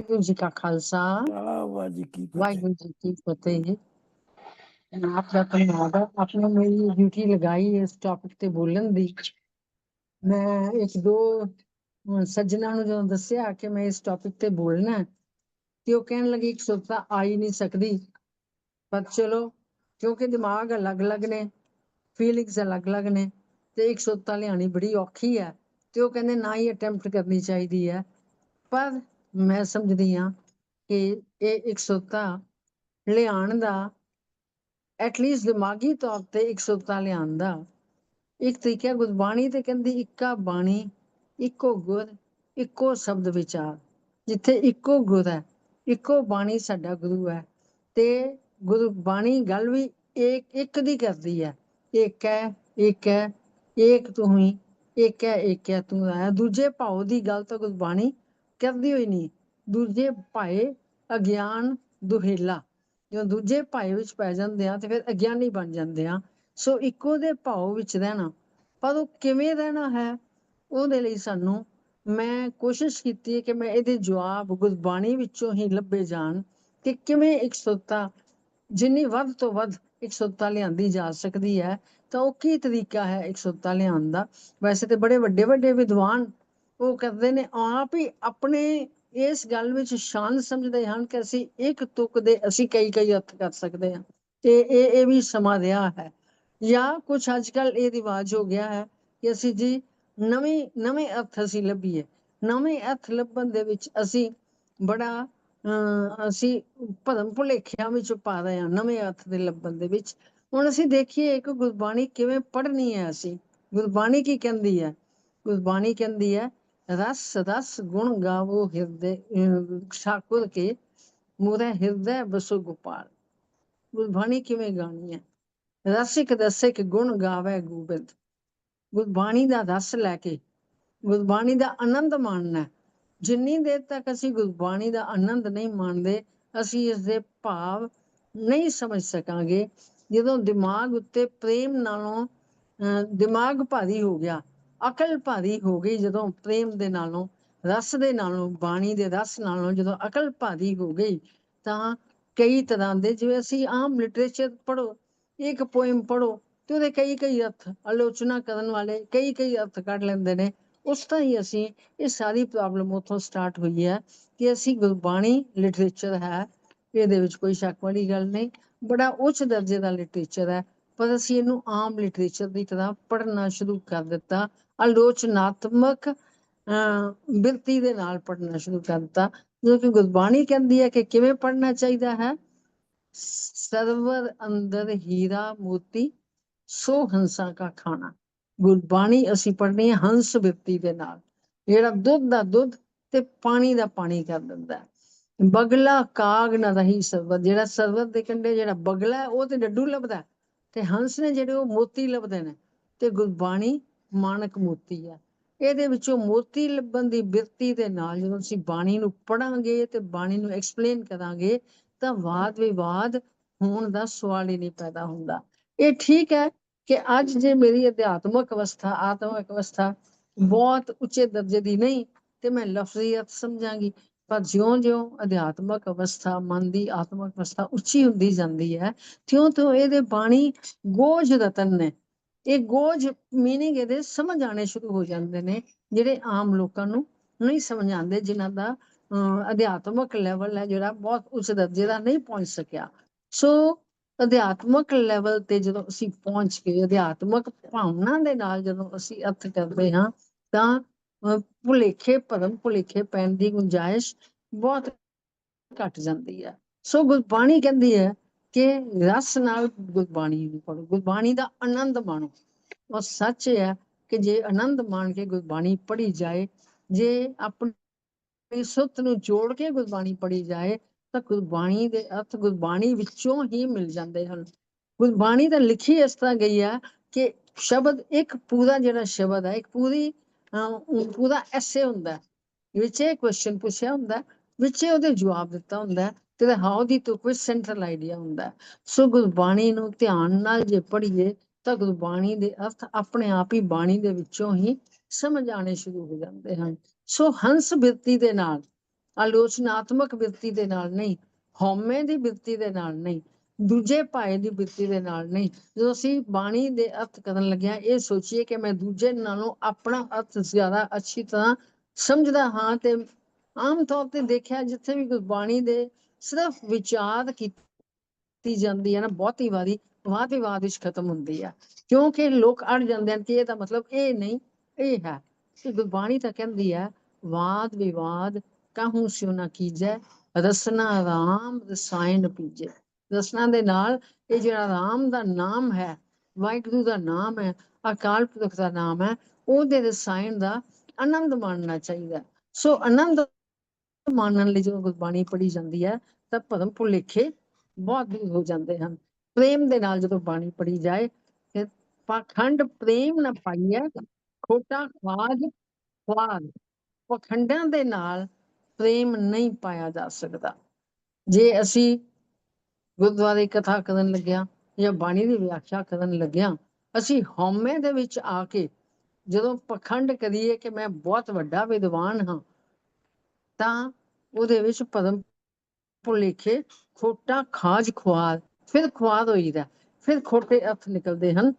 ਵਾਹਿਗੁਰੂ ਜੀ ਕਾ ਖਾਲਸਾ। ਵਾਹ ਜੀ ਕੀ ਫਤਿਹ। ਵਾਹਿਗੁਰੂ ਜੀ ਕੀ ਫਤਿਹ। ਆਪ ਦਾ ਧੰਨਵਾਦ ਹੈ ਆਪਨੇ ਮੇਰੀ ਡਿਊਟੀ ਲਗਾਈ ਇਸ ਟੌਪਿਕ ਤੇ ਬੋਲਣ ਦੀ। ਮੈਂ ਇੱਕ ਦੋ ਅਹ, ਸੱਜਣਾਂ ਨੂੰ ਜਦੋਂ ਦੱਸਿਆ ਕਿ ਮੈਂ ਇਸ ਟੌਪਿਕ ਤੇ ਬੋਲਣਾ ਹੈ, ਤੇ ਉਹ ਕਹਿਣ ਲੱਗੇ ਇੱਕ ਸੁਰਤਾ ਆ ਹੀ ਨਹੀਂ ਸਕਦੀ। ਪਰ ਚਲੋ ਕਿਉਂਕਿ ਦਿਮਾਗ ਅਲੱਗ-ਅਲੱਗ ਨੇ ਫੀਲਿੰਗਸ ਅਲੱਗ-ਅਲੱਗ ਨੇ ਤੇ ਇੱਕ ਸੁਰਤਾ ਲਿਆਣੀ ਬੜੀ ਔਖੀ ਹੈ ਤੇ ਉਹ ਕਹਿੰਦੇ ਨਾ ਹੀ ਅਟੈਂਪਟ ਕਰਨੀ ਚਾਹੀਦੀ ਹੈ। ਪਰ ਮੈਂ ਸਮਝਦੀ ਹਾਂ ਕਿ ਇਹ ਇੱਕ ਲਿਆਉਣ ਦਾ ਐਟਲੀਸਟ ਦਿਮਾਗੀ ਤੌਰ ਤੇ ਇੱਕ ਲਿਆਉਣ ਦਾ। ਇੱਕ ਤਰੀਕਾ ਗੁਰਬਾਣੀ ਤੇ ਕਹਿੰਦੀ, ਇੱਕਾ ਬਾਣੀ, ਇੱਕੋ ਗੁਰ, ਇੱਕੋ ਸ਼ਬਦ ਵਿਚਾਰ। ਜਿੱਥੇ ਇੱਕੋ ਗੁਰ ਹੈ, ਇੱਕੋ ਬਾਣੀ ਸਾਡਾ ਗੁਰੂ ਹੈ। ਤੇ ਗੁਰਬਾਣੀ ਗੱਲ ਵੀ ਇੱਕ ਇੱਕ ਦੀ ਕਰਦੀ ਹੈ। ਇੱਕ ਹੈ ਇੱਕ ਹੈ ਇੱਕ ਤੂੰ ਹੀ ਇੱਕ ਹੈ ਇੱਕ ਹੈ ਤੂੰ ਹੈ। ਦੂਜੇ ਭਾਉ ਦੀ ਗੱਲ ਤਾਂ ਗੁਰਬਾਣੀ ਕਰਦੀ ਹੋਈ ਨਹੀਂ। ਦੂਜੇ ਭਾਏ ਅਗਿਆਨ ਦੁਹੇਲਾ। ਜਦੋਂ ਦੂਜੇ ਭਾਏ ਵਿੱਚ ਪੈ ਜਾਂਦੇ ਆ ਤੇ ਫਿਰ ਅਗਿਆਨੀ ਬਣ ਜਾਂਦੇ ਆ। ਸੋ ਇੱਕੋ ਦੇ ਭਾਉ ਵਿੱਚ ਰਹਿਣਾ। ਪਰ ਉਹ ਕਿਵੇਂ ਰਹਿਣਾ ਹੈ? ਉਹਦੇ ਲਈ ਸਾਨੂੰ ਮੈਂ ਕੋਸ਼ਿਸ਼ ਕੀਤੀ ਹੈ ਕਿ ਮੈਂ ਇਹਦੇ ਜਵਾਬ ਗੁਰਬਾਣੀ ਵਿੱਚੋਂ ਹੀ ਲੱਭੇ ਜਾਣ ਕਿ ਕਿਵੇਂ ਇੱਕ ਸੁਰਤਾ ਜਿੰਨੀ ਵੱਧ ਤੋਂ ਵੱਧ ਇੱਕ ਸੁਰਤਾ ਲਿਆਂਦੀ ਜਾ ਸਕਦੀ ਹੈ, ਤਾਂ ਉਹ ਕੀ ਤਰੀਕਾ ਹੈ ਇੱਕ ਸੁਰਤਾ ਲਿਆਉਣ ਦਾ? ਵੈਸੇ ਤੇ ਬੜੇ ਵੱਡੇ ਵੱਡੇ ਵਿਦਵਾਨ ਉਹ ਕਰਦੇ ਨੇ ਆਪ ਹੀ ਆਪਣੇ ਇਸ ਗੱਲ ਵਿੱਚ ਸ਼ਾਨ ਸਮਝਦੇ ਹਨ ਕਿ ਅਸੀਂ ਇੱਕ ਤੁਕ ਦੇ ਅਸੀਂ ਕਈ ਕਈ ਅਰਥ ਕਰ ਸਕਦੇ ਹਾਂ ਤੇ ਇਹ ਇਹ ਵੀ ਸਮਾਂ ਰਿਹਾ ਹੈ। ਜਾਂ ਕੁਝ ਅੱਜ ਕੱਲ ਇਹ ਰਿਵਾਜ ਹੋ ਗਿਆ ਹੈ ਕਿ ਅਸੀਂ ਜੀ ਨਵੇਂ ਨਵੇਂ ਅਰਥ ਅਸੀਂ ਲੱਭੀਏ। ਨਵੇਂ ਅਰਥ ਲੱਭਣ ਦੇ ਵਿੱਚ ਅਸੀਂ ਬੜਾ ਅਹ, ਅਸੀਂ ਭਰਮ ਭੁਲੇਖਿਆਂ ਵਿੱਚ ਪਾ ਰਹੇ ਹਾਂ ਨਵੇਂ ਅਰਥ ਦੇ ਲੱਭਣ ਦੇ ਵਿੱਚ। ਹੁਣ ਅਸੀਂ ਦੇਖੀਏ ਇੱਕ ਗੁਰਬਾਣੀ ਕਿਵੇਂ ਪੜ੍ਹਨੀ ਹੈ ਅਸੀਂ। ਗੁਰਬਾਣੀ ਕੀ ਕਹਿੰਦੀ ਹੈ? ਗੁਰਬਾਣੀ ਕਹਿੰਦੀ ਹੈ ਰਸ ਰਸ ਗੁਣ ਗਾਵੋ ਹਿਰਦੇ ਅਹ, ਕੇ ਮੁਰੇ ਹਿਰਦੈ ਬਸੋ ਗੋਪਾਲ। ਗੁਰਬਾਣੀ ਕਿਵੇਂ ਗਾਣੀ ਹੈ? ਰਸਿਕ ਰਸਿਕ ਗੁਣ ਗਾਵੇ ਗੋਬਿੰਦ। ਗੁਰਬਾਣੀ ਦਾ ਰਸ ਲੈ ਕੇ ਗੁਰਬਾਣੀ ਦਾ ਆਨੰਦ ਮਾਣਨਾ। ਜਿੰਨੀ ਦੇਰ ਤੱਕ ਅਸੀਂ ਗੁਰਬਾਣੀ ਦਾ ਆਨੰਦ ਨਹੀਂ ਮਾਣਦੇ ਅਸੀਂ ਇਸ ਦੇ ਭਾਵ ਨਹੀਂ ਸਮਝ ਸਕਾਂਗੇ। ਜਦੋਂ ਦਿਮਾਗ ਉੱਤੇ ਪ੍ਰੇਮ ਨਾਲੋਂ ਅਹ, ਦਿਮਾਗ ਭਾਰੀ ਹੋ ਗਿਆ ਅਕਲ ਭਾਰੀ ਹੋ ਗਈ ਜਦੋਂ ਪ੍ਰੇਮ ਦੇ ਨਾਲੋਂ, ਰਸ ਦੇ ਨਾਲੋਂ, ਬਾਣੀ ਦੇ ਰਸ ਨਾਲੋਂ ਜਦੋਂ ਅਕਲ ਭਾਰੀ ਹੋ ਗਈ, ਤਾਂ ਕਈ ਤਰ੍ਹਾਂ ਦੇ ਜਿਵੇਂ ਅਸੀਂ ਆਮ ਲਿਟਰੇਚਰ ਪੜ੍ਹੋ, ਇੱਕ ਪੋਇਮ ਪੜ੍ਹੋ ਤੇ ਉਹਦੇ ਕਈ ਕਈ ਅਰਥ ਆਲੋਚਨਾ ਕਰਨ ਵਾਲੇ ਕਈ ਕਈ ਅਰਥ ਕੱਢ ਲੈਂਦੇ ਨੇ, ਉਸ ਤਰ੍ਹਾਂ ਹੀ ਅਸੀਂ ਇਹ ਸਾਰੀ ਪ੍ਰੋਬਲਮ ਉੱਥੋਂ ਸਟਾਰਟ ਹੋਈ ਹੈ ਕਿ ਅਸੀਂ ਗੁਰਬਾਣੀ ਲਿਟਰੇਚਰ ਹੈ, ਇਹਦੇ ਵਿੱਚ ਕੋਈ ਸ਼ੱਕ ਵਾਲੀ ਗੱਲ ਨਹੀਂ, ਬੜਾ ਉੱਚ ਦਰਜੇ ਦਾ ਲਿਟਰੇਚਰ ਹੈ ਪਰ ਅਸੀਂ ਇਹਨੂੰ ਆਮ ਲਿਟਰੇਚਰ ਦੀ ਤਰ੍ਹਾਂ ਪੜ੍ਹਨਾ ਸ਼ੁਰੂ ਕਰ ਦਿੱਤਾ ਆਲੋਚਨਾਤਮਕ ਅਹ, ਬਿਰਤੀ ਦੇ ਨਾਲ ਪੜ੍ਹਨਾ ਸ਼ੁਰੂ ਕਰ ਦਿੱਤਾ। ਜੋ ਕਿ ਗੁਰਬਾਣੀ ਕਹਿੰਦੀ ਹੈ ਕਿ ਕਿਵੇਂ ਪੜ੍ਹਨਾ ਚਾਹੀਦਾ ਹੈ? ਸਰਵਰ ਅੰਦਰ ਹੀਰਾ ਮੋਤੀ ਸੋ ਹੰਸਾਂ ਕਾ ਖਾਣਾ। ਗੁਰਬਾਣੀ ਅਸੀਂ ਪੜ੍ਹਨੀ ਹੈ ਹੰਸ ਬਿਰਤੀ ਦੇ ਨਾਲ। ਜਿਹੜਾ ਦੁੱਧ ਦਾ ਦੁੱਧ ਤੇ ਪਾਣੀ ਦਾ ਪਾਣੀ ਕਰ ਦਿੰਦਾ ਹੈ। ਬਗਲਾ ਕਾਗ ਨਾ ਰਹੀ ਸਰਬਤ ਜਿਹੜਾ ਸਰਬਤ ਦੇ ਕੰਢੇ ਜਿਹੜਾ ਬਗਲਾ ਹੈ, ਉਹ ਤੇ ਡੱਡੂ ਲੱਭਦਾ ਤੇ ਹੰਸ ਨੇ ਜਿਹੜੇ ਉਹ ਮੋਤੀ ਲੱਭਦੇ ਨੇ ਤੇ ਗੁਰਬਾਣੀ ਮਾਨਕ ਮੋਤੀ ਆ। ਇਹਦੇ ਵਿੱਚੋਂ ਮੋਤੀ ਲੱਭਣ ਦੀ ਬਿਰਤੀ ਦੇ ਨਾਲ ਜਦੋਂ ਅਸੀਂ ਬਾਣੀ ਨੂੰ ਪੜਾਂਗੇ ਤੇ ਬਾਣੀ ਨੂੰ ਐਕਸਪਲੇਨ ਕਰਾਂਗੇ ਤਾਂ ਵਾਦ ਵਿਵਾਦ ਹੋਣ ਦਾ ਸਵਾਲ ਹੀ ਨਹੀਂ ਪੈਦਾ ਹੁੰਦਾ। ਇਹ ਠੀਕ ਹੈ ਕਿ ਅੱਜ ਜੇ ਮੇਰੀ ਅਧਿਆਤਮਕ ਅਵਸਥਾ, ਆਤਮਿਕ ਅਵਸਥਾ ਬਹੁਤ ਉੱਚੇ ਦਰਜੇ ਦੀ ਨਹੀਂ ਤੇ ਮੈਂ ਲਫ਼ਜ਼ੀਅਤ ਸਮਝਾਂਗੀ। ਪਰ ਜਿਉਂ-ਜਿਉਂ ਅਧਿਆਤਮਕ ਅਵਸਥਾ ਮਨ ਦੀ ਆਤਮਿਕ ਅਵਸਥਾ ਉੱਚੀ ਹੁੰਦੀ ਜਾਂਦੀ ਹੈ। ਤਿਉਂ-ਤਿਉਂ ਇਹਦੇ ਬਾਣੀ ਗੋਜ ਰਤਨ ਨੇ। ਇਹ ਗੋਝ ਮੀਨਿੰਗ ਇਹਦੇ ਸਮਝ ਆਣੇ ਸ਼ੁਰੂ ਹੋ ਜਾਂਦੇ ਨੇ ਜਿਹੜੇ ਆਮ ਲੋਕਾਂ ਨੂੰ ਨਹੀਂ ਸਮਝ ਆਉਂਦੇ ਜਿਨ੍ਹਾਂ ਦਾ ਅਹ, ਅਧਿਆਤਮਕ ਲੈਵਲ ਹੈ ਜਿਹੜਾ ਬਹੁਤ ਉੱਚ ਦਰਜੇ ਦਾ ਨਹੀਂ ਪਹੁੰਚ ਸਕਿਆ। ਸੋ ਅਧਿਆਤਮਕ ਲੈਵਲ ਤੇ ਜਦੋਂ ਅਸੀਂ ਪਹੁੰਚ ਕੇ ਅਧਿਆਤਮਕ ਭਾਵਨਾ ਦੇ ਨਾਲ ਜਦੋਂ ਅਸੀਂ ਅਰਥ ਕਰਦੇ ਹਾਂ ਤਾਂ ਭੁਲੇਖੇ, ਭਰਮ ਭੁਲੇਖੇ ਪੈਣ ਦੀ ਗੁੰਜਾਇਸ਼ ਬਹੁਤ ਘਟ ਜਾਂਦੀ ਹੈ। ਸੋ ਗੁਰਬਾਣੀ ਕਹਿੰਦੀ ਹੈ ਕਿ ਰਸ ਨਾਲ ਗੁਰਬਾਣੀ ਨੂੰ ਪੜੋ ਗੁਰਬਾਣੀ ਦਾ ਆਨੰਦ ਮਾਣੋ। ਉਹ ਸੱਚ ਹੈ ਕਿ ਜੇ ਆਨੰਦ ਮਾਣ ਕੇ ਗੁਰਬਾਣੀ ਪੜ੍ਹੀ ਜਾਏ, ਜੇ ਆਪਣੀ ਸੁੱਤ ਨੂੰ ਜੋੜ ਕੇ ਗੁਰਬਾਣੀ ਪੜ੍ਹੀ ਜਾਏ, ਤਾਂ ਗੁਰਬਾਣੀ ਦੇ ਅਰਥ ਗੁਰਬਾਣੀ ਵਿੱਚੋਂ ਹੀ ਮਿਲ ਜਾਂਦੇ ਹਨ। ਗੁਰਬਾਣੀ ਤਾਂ ਲਿਖੀ ਇਸ ਤਰ੍ਹਾਂ ਗਈ ਹੈ ਕਿ ਸ਼ਬਦ ਇੱਕ ਪੂਰਾ ਜਿਹੜਾ ਸ਼ਬਦ ਹੈ, ਇੱਕ ਪੂਰੀ ਅਹ, ਐਸੇ ਹੁੰਦਾ ਵਿੱਚ ਇਹ ਕੁਐਸਚਨ ਪੁੱਛਿਆ ਹੁੰਦਾ ਵਿੱਚ ਉਹਦੇ ਜਵਾਬ ਦਿੱਤਾ ਹੁੰਦਾ ਤੇ ਹਾਉ ਦੀ ਤੋਂ ਕੋਈ ਸੈਂਟਰਲ ਆਈਡੀਆ ਹੁੰਦਾ ਸੋ ਗੁਰਬਾਣੀ ਨੂੰ ਧਿਆਨ ਨਾਲ ਜੇ ਪੜ੍ਹੀਏ ਤਾਂ ਗੁਰਬਾਣੀ ਦੇ ਅਰਥ ਆਪਣੇ ਆਪ ਹੀ ਬਾਣੀ ਦੇ ਵਿੱਚੋਂ ਹੀ ਸਮਝ ਆਣੇ ਸ਼ੁਰੂ ਹੋ ਜਾਂਦੇ ਹਨ। ਸੋ ਹੰਸ ਬਿਰਤੀ ਦੇ ਨਾਲ ਆਲੋਚਨਾਤਮਕ ਬਿਰਤੀ ਦੇ ਨਾਲ ਨਹੀਂ ਹਉਮੈ ਦੀ ਬਿਰਤੀ ਦੇ ਨਾਲ ਨਹੀਂ ਦੂਜੇ ਭਾਏ ਦੀ ਬਿਰਤੀ ਦੇ ਨਾਲ ਨਹੀਂ। ਜਦੋਂ ਅਸੀਂ ਬਾਣੀ ਦੇ ਅਰਥ ਕਰਨ ਲੱਗਿਆ, ਇਹ ਸੋਚੀਏ ਕਿ ਮੈਂ ਦੂਜੇ ਨਾਲੋਂ ਆਪਣਾ ਅਰਥ ਜ਼ਿਆਦਾ ਅੱਛੀ ਤਰ੍ਹਾਂ ਸਮਝਦਾ ਹਾਂ ਤੇ ਆਮ ਤੌਰ ਤੇ ਦੇਖਿਆ ਜਿੱਥੇ ਵੀ ਗੁਰਬਾਣੀ ਦੇ ਸਿਰਫ ਵਿਚਾਰ ਕੀਤੀ ਜਾਂਦੀ ਹੈ ਨਾ, ਬਹੁਤੀ ਵਾਰੀ ਵਾਦ ਵਿਵਾਦ ਵਿੱਚ ਖਤਮ ਹੁੰਦੀ ਹੈ ਕਿਉਂਕਿ ਲੋਕ ਅੜ ਜਾਂਦੇ ਹਨ ਕਿ ਇਹ ਤਾਂ ਮਤਲਬ ਇਹ ਨਹੀਂ, ਇਹ ਹੈ। ਤੇ ਗੁਰਬਾਣੀ ਤਾਂ ਕਹਿੰਦੀ ਹੈ, ਵਾਦ ਵਿਵਾਦ ਕਾਹੂ ਸਿਉ ਨਾ ਕੀਜੈ, ਰਸਨਾ ਰਾਮ ਰਸਾਇਣ ਪੀਜੈ। ਰਸਨਾ ਦੇ ਨਾਲ ਇਹ ਜਿਹੜਾ ਰਾਮ ਦਾ ਨਾਮ ਹੈ, ਵਾਹਿਗੁਰੂ ਦਾ ਨਾਮ ਹੈ, ਅਕਾਲ ਪੁਰਖ ਦਾ ਨਾਮ ਹੈ, ਉਹਦੇ ਰਸਾਇਣ ਦਾ ਆਨੰਦ ਮਾਣਨਾ ਚਾਹੀਦਾ ਸੋ ਆਨੰਦ ਮਾਣਨ ਲਈ ਜਦੋਂ ਗੁਰਬਾਣੀ ਪੜ੍ਹੀ ਜਾਂਦੀ ਹੈ, ਤਾਂ ਭਰਮ ਭੁਲੇਖੇ ਬਹੁਤ ਦੂਰ ਹੋ ਜਾਂਦੇ ਹਨ। ਪ੍ਰੇਮ ਦੇ ਨਾਲ ਜਦੋਂ ਬਾਣੀ ਪੜ੍ਹੀ ਜਾਏ ਤੇ ਪਾਖੰਡ ਪ੍ਰੇਮ ਨਾ ਪਾਈਐ ਖੋਟਾ ਖਵਾਜ ਖਵਾਦ ਪਖੰਡਾਂ ਦੇ ਨਾਲ ਪ੍ਰੇਮ ਨਹੀਂ ਪਾਇਆ ਜਾ ਸਕਦਾ। ਜੇ ਅਸੀਂ ਗੁਰਦੁਆਰੇ ਕਥਾ ਕਰਨ ਲੱਗਿਆ ਜਾਂ ਬਾਣੀ ਦੀ ਵਿਆਖਿਆ ਕਰਨ ਲੱਗਿਆ, ਅਸੀਂ ਹਉਮੈ ਦੇ ਵਿੱਚ ਆ ਕੇ ਜਦੋਂ ਪਖੰਡ ਕਰੀਏ ਕਿ ਮੈਂ ਬਹੁਤ ਵੱਡਾ ਵਿਦਵਾਨ ਹਾਂ, ਤਾਂ ਉਹਦੇ ਵਿੱਚ ਪਰਮ ਭੁਲੇਖੇ ਖੋਟਾ ਖਾਜ ਖੁਆਰ, ਫਿਰ ਖੁਆਰ ਹੋਈਦਾ, ਫਿਰ ਖੋਟੇ ਅਰਥ ਨਿਕਲਦੇ ਹਨ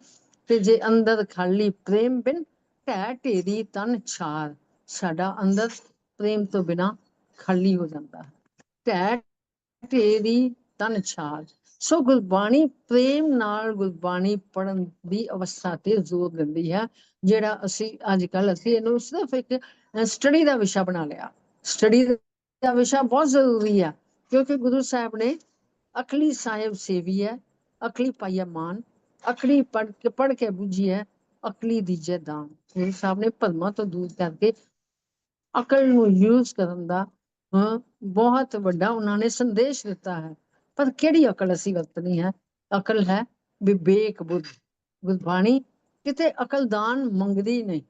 ਤੇ ਜੇ ਅੰਦਰ ਖਾਲੀ ਪ੍ਰੇਮ ਬਿਨ ਢਹਿ ਢੇਰੀ ਤਨ ਛਾਰ, ਸਾਡਾ ਅੰਦਰ ਪ੍ਰੇਮ ਤੋਂ ਬਿਨਾ ਖਾਲੀ ਹੋ ਜਾਂਦਾ ਹੈ। ਢਹਿ ਢੇਰੀ ਤਨ ਛਾਰ ਸੋ ਗੁਰਬਾਣੀ ਪ੍ਰੇਮ ਨਾਲ ਗੁਰਬਾਣੀ ਪੜਨ ਦੀ ਅਵਸਥਾ ਤੇ ਜ਼ੋਰ ਦਿੰਦੀ ਹੈ ਜਿਹੜਾ ਅਸੀਂ ਅੱਜ ਕੱਲ ਅਸੀਂ ਇਹਨੂੰ ਸਿਰਫ ਇੱਕ ਸਟੱਡੀ ਦਾ ਵਿਸ਼ਾ ਬਣਾ ਲਿਆ। ਸਟੱਡੀ ਦਾ ਵਿਸ਼ਾ ਬਹੁਤ ਜ਼ਰੂਰੀ ਹੈ ਕਿਉਂਕਿ ਗੁਰੂ ਸਾਹਿਬ ਨੇ ਅਕਲੀ ਸਾਹਿਬ ਸੇਵੀ ਹੈ ਅਕਲੀ ਪਾਈਆ ਮਾਨ ਅਕਲੀ ਪੜ ਕੇ ਪੜ ਕੇ ਬੁਝੀ ਹੈ ਅਕਲੀ ਦੀਜੇ ਦਾਨ। ਗੁਰੂ ਸਾਹਿਬ ਨੇ ਭਰਮਾਂ ਤੋਂ ਦੂਰ ਕਰਕੇ ਅਕਲ ਨੂੰ ਯੂਜ਼ ਕਰਨ ਦਾ ਅਹ, ਬਹੁਤ ਵੱਡਾ ਉਹਨਾਂ ਨੇ ਸੰਦੇਸ਼ ਦਿੱਤਾ ਹੈ। ਪਰ ਕਿਹੜੀ ਅਕਲ ਅਸੀਂ ਵਰਤਣੀ ਹੈ? ਅਕਲ ਹੈ ਵਿਵੇਕ ਬੁੱਧ, ਗੁਰਬਾਣੀ। ਕਿਤੇ ਅਕਲਦਾਨ ਮੰਗਦੀ ਨਹੀਂ।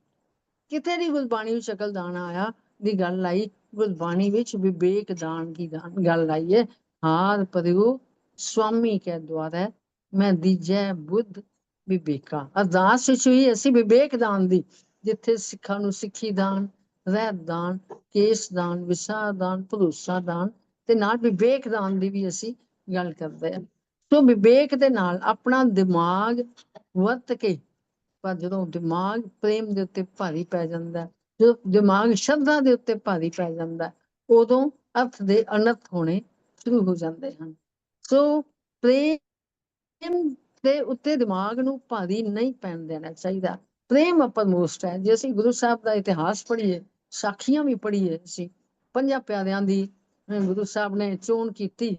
ਕਿਤੇ ਨਹੀਂ ਗੁਰਬਾਣੀ ਵਿੱਚ ਅਕਲਦਾਨ ਆਇਆ ਦੀ ਗੱਲ ਆਈ, ਗੁਰਬਾਣੀ ਵਿੱਚ ਵਿਵੇਕ ਦਾਨ ਦੀ ਦਾਨ ਗੱਲ ਆਈ ਹੈ। ਹਾਰ ਪਰਿਉ ਸੁਆਮੀ ਕੇ ਦੁਆਰਾ ਮੈਂ ਦੀਜੈ ਬੁੱਧ ਵਿਵੇਕਾ। ਅਰਦਾਸ ਵਿੱਚ ਵੀ ਅਸੀਂ ਵਿਵੇਕ ਦਾਨ ਦੀ, ਜਿੱਥੇ ਸਿੱਖਾਂ ਨੂੰ ਸਿੱਖੀ ਦਾਨ, ਰਹਿਤ ਦਾਨ, ਕੇਸ ਦਾਨ ਵਿਸਾ ਦਾਨ, ਭਰੋਸਾ ਦਾਨ, ਤੇ ਨਾਲ ਵਿਵੇਕ ਦਾਨ ਦੀ ਵੀ ਅਸੀਂ ਗੱਲ ਕਰਦੇ ਹਾਂ ਸੋ ਵਿਵੇਕ ਦੇ ਨਾਲ ਆਪਣਾ ਦਿਮਾਗ ਵਰਤ ਕੇ, ਪਰ ਜਦੋਂ ਦਿਮਾਗ ਪ੍ਰੇਮ ਦੇ ਉੱਤੇ ਭਾਰੀ ਪੈ ਜਾਂਦਾ ਜਦੋਂ ਦਿਮਾਗ ਸ਼ਰਧਾ ਦੇ ਉੱਤੇ ਭਾਰੀ ਪੈ ਜਾਂਦਾ ਉਦੋਂ ਅਰਥ ਦੇ ਅਨਰਥ ਹੋਣੇ ਸ਼ੁਰੂ ਹੋ ਜਾਂਦੇ ਹਨ। ਸੋ ਪ੍ਰੇਮ ਦੇ ਉੱਤੇ ਦਿਮਾਗ ਨੂੰ ਭਾਰੀ ਨਹੀਂ ਪੈਣ ਦੇਣਾ ਚਾਹੀਦਾ। ਪ੍ਰੇਮ ਅਪਰਮੋਸਟ ਹੈ। ਜੇ ਅਸੀਂ ਗੁਰੂ ਸਾਹਿਬ ਦਾ ਇਤਿਹਾਸ ਪੜ੍ਹੀਏ, ਸਾਖੀਆਂ ਵੀ ਪੜ੍ਹੀਏ ਅਸੀਂ, ਪੰਜਾਂ ਪਿਆਰਿਆਂ ਦੀ ਗੁਰੂ ਸਾਹਿਬ ਨੇ ਚੋਣ ਕੀਤੀ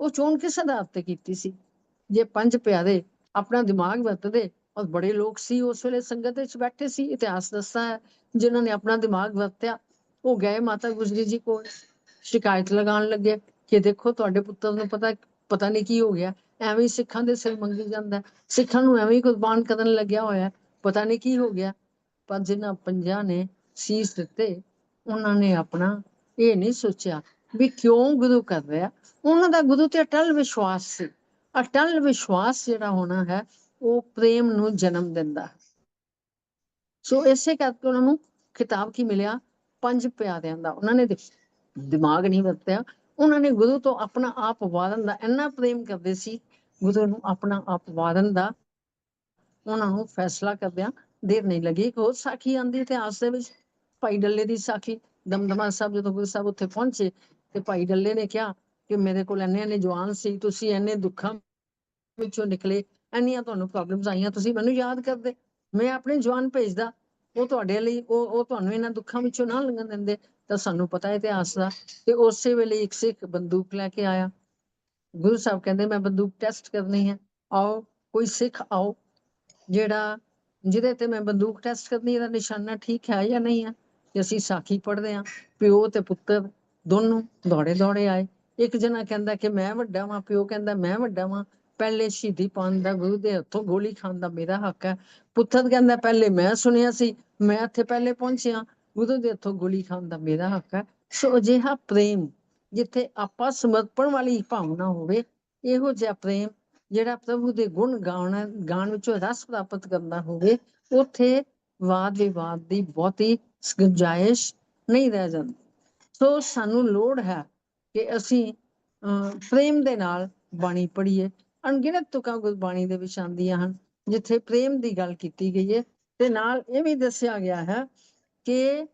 ਉਹ ਚੋਣ ਕਿਸ ਆਧਾਰ ਤੇ ਕੀਤੀ ਸੀ? ਜੇ ਪੰਜ ਪਿਆਰੇ ਆਪਣਾ ਦਿਮਾਗ ਵਰਤਦੇ, ਔਰ ਬੜੇ ਲੋਕ ਸੀ ਉਸ ਵੇਲੇ ਸੰਗਤ ਵਿੱਚ ਬੈਠੇ ਸੀ, ਇਤਿਹਾਸ ਦੱਸਦਾ ਹੈ, ਜਿਨ੍ਹਾਂ ਨੇ ਆਪਣਾ ਦਿਮਾਗ ਵਰਤਿਆ, ਉਹ ਗਏ ਮਾਤਾ ਗੁਜਰੀ ਜੀ ਕੋਲ, ਸ਼ਿਕਾਇਤ ਲਗਾਉਣ ਲੱਗੇ ਕਿ ਦੇਖੋ ਤੁਹਾਡੇ ਪੁੱਤਰ ਨੂੰ ਪਤਾ ਪਤਾ ਨਹੀਂ ਕੀ ਹੋ ਗਿਆ, ਐਵੇਂ ਹੀ ਸਿੱਖਾਂ ਦੇ ਸਿਰ ਮੰਗੀ ਜਾਂਦਾ ਸਿੱਖਾਂ ਨੂੰ ਐਵੇਂ ਹੀ ਕੁਰਬਾਨ ਕਰਨ ਲੱਗਿਆ ਹੋਇਆ ਪਤਾ ਨਹੀਂ ਕੀ ਹੋ ਗਿਆ, ਪਰ ਜਿਨ੍ਹਾਂ ਪੰਜਾਂ ਨੇ ਸੀਸ ਦਿੱਤੇ, ਉਹਨਾਂ ਨੇ ਆਪਣਾ ਇਹ ਨਹੀਂ ਸੋਚਿਆ ਵੀ ਕਿਉਂ ਗੁਰੂ ਕਰ ਰਿਹਾ? ਉਹਨਾਂ ਦਾ ਗੁਰੂ ਤੇ ਅਟਲ ਵਿਸ਼ਵਾਸ ਸੀ। ਅਟਲ ਵਿਸ਼ਵਾਸ ਜਿਹੜਾ ਹੋਣਾ ਹੈ, ਉਹ ਪ੍ਰੇਮ ਨੂੰ ਜਨਮ ਦਿੰਦਾ ਹੈ। ਸੋ ਇਸੇ ਕਰਕੇ ਉਹਨਾਂ ਨੂੰ ਖਿਤਾਬ ਕੀ ਮਿਲਿਆ? ਪੰਜ ਪਿਆਰਿਆਂ ਦਾ। ਉਹਨਾਂ ਨੇ ਦਿਮਾਗ ਨਹੀਂ ਵਰਤਿਆ। ਉਹਨਾਂ ਨੇ ਗੁਰੂ ਤੋਂ ਆਪਣਾ ਆਪ ਵਾਰਨ ਦਾ ਇੰਨਾ ਪ੍ਰੇਮ ਕਰਦੇ ਸੀ, ਗੁਰੂ ਨੂੰ ਆਪਣਾ ਆਪ ਵਾਰਨ ਦਾ ਉਹਨਾਂ ਨੂੰ ਫੈਸਲਾ ਕਰਦਿਆਂ ਦੇਰ ਨਹੀਂ ਲੱਗੀ। ਇੱਕ ਹੋਰ ਸਾਖੀ ਆਂਦੀ ਇਤਿਹਾਸ ਦੇ ਵਿੱਚ, ਭਾਈ ਡੱਲੇ ਦੀ ਸਾਖੀ, ਦਮਦਮਾ ਸਾਹਿਬ ਜਦੋਂ ਗੁਰੂ ਸਾਹਿਬ ਉੱਥੇ ਪਹੁੰਚੇ ਤੇ ਭਾਈ ਡੱਲੇ ਨੇ ਕਿਹਾ ਕਿ ਮੇਰੇ ਕੋਲ ਇੰਨੇ ਇੰਨੇ ਜਵਾਨ ਸੀ, ਤੁਸੀਂ ਇੰਨੇ ਦੁੱਖਾਂ ਵਿੱਚੋਂ ਨਿਕਲੇ, ਇੰਨੀਆਂ ਤੁਹਾਨੂੰ ਪ੍ਰੋਬਲਮਸ ਆਈਆਂ, ਤੁਸੀਂ ਮੈਨੂੰ ਯਾਦ ਕਰਦੇ। ਮੈਂ ਆਪਣੇ ਜਵਾਨ ਭੇਜਦਾ, ਉਹ ਤੁਹਾਡੇ ਲਈ, ਉਹ ਉਹ ਤੁਹਾਨੂੰ ਇਹਨਾਂ ਦੁੱਖਾਂ ਵਿੱਚੋਂ ਨਾ ਲੰਘਣ ਦਿੰਦੇ, ਤਾਂ ਸਾਨੂੰ ਪਤਾ ਹੈ ਇਤਿਹਾਸ ਦਾ। ਤੇ ਉਸੇ ਵੇਲੇ ਇੱਕ ਸਿੱਖ ਬੰਦੂਕ ਲੈ ਕੇ ਆਇਆ। ਗੁਰੂ ਸਾਹਿਬ ਕਹਿੰਦੇ, ਮੈਂ ਬੰਦੂਕ ਟੈਸਟ ਕਰਨੀ ਹੈ। ਆਓ, ਕੋਈ ਸਿੱਖ ਆਓ, ਜਿਹੜਾ, ਜਿਹਦੇ ਤੇ ਮੈਂ ਬੰਦੂਕ ਟੈਸਟ ਕਰਨੀ ਇਹਦਾ ਨਿਸ਼ਾਨਾ ਠੀਕ ਹੈ ਜਾਂ ਨਹੀਂ ਹੈ, ਤੇ ਅਸੀਂ ਸਾਖੀ ਪੜ੍ਹਦੇ ਹਾਂ। ਪਿਓ ਤੇ ਪੁੱਤਰ ਦੋਨੋਂ ਦੌੜੇ ਦੌੜੇ ਆਏ। ਇੱਕ ਜਣਾ ਕਹਿੰਦਾ ਕਿ ਮੈਂ ਵੱਡਾ ਵਾਂ, ਪਿਓ ਕਹਿੰਦਾ ਮੈਂ ਵੱਡਾ ਵਾਂ। ਪਹਿਲੇ ਸ਼ਹੀਦੀ ਪਾਉਣ ਦਾ ਗੁਰੂ ਦੇ ਹੱਥੋਂ ਗੋਲੀ ਖਾਣ ਦਾ ਮੇਰਾ ਹੱਕ ਹੈ। ਪੁੱਤਰ ਕਹਿੰਦਾ ਪਹਿਲੇ ਮੈਂ ਸੁਣਿਆ ਸੀ, ਮੈਂ ਇੱਥੇ ਪਹਿਲੇ ਪਹੁੰਚਿਆ। ਗੁਰੂ ਦੇ ਹੱਥੋਂ ਗੋਲੀ ਖਾਣ ਦਾ ਮੇਰਾ ਹੱਕ ਹੈ। ਸੋ ਅਜਿਹਾ ਪ੍ਰੇਮ ਜਿੱਥੇ ਆਪਾ ਸਮਰਪਣ ਵਾਲੀ ਭਾਵਨਾ ਹੋਵੇ, ਇਹੋ ਜਿਹਾ ਪ੍ਰੇਮ ਜਿਹੜਾ ਪ੍ਰਭੂ ਦੇ ਗੁਣ ਗਾਉਣ ਗਾਣ ਵਿੱਚੋਂ ਰਸ ਪ੍ਰਾਪਤ ਕਰਨਾ ਹੋਵੇ, ਉੱਥੇ ਵਾਦ ਵਿਵਾਦ ਦੀ ਬਹੁਤੀ ਗੁੰਜਾਇਸ਼ ਨਹੀਂ ਰਹਿ ਜਾਂਦੀ। ਸੋ ਸਾਨੂੰ ਲੋੜ ਹੈ ਕਿ ਅਸੀਂ ਅਹ, ਪ੍ਰੇਮ ਦੇ ਨਾਲ ਬਾਣੀ ਪੜ੍ਹੀਏ। ਅਣਗਿਣਤ ਤੁਕਾਂ ਗੁਰਬਾਣੀ ਦੇ ਵਿੱਚ ਆਉਂਦੀਆਂ ਹਨ ਜਿੱਥੇ ਪ੍ਰੇਮ ਦੀ ਗੱਲ ਕੀਤੀ ਗਈ ਹੈ। ਤੇ ਨਾਲ ਇਹ ਵੀ ਦੱਸਿਆ ਗਿਆ ਹੈ ਕਿ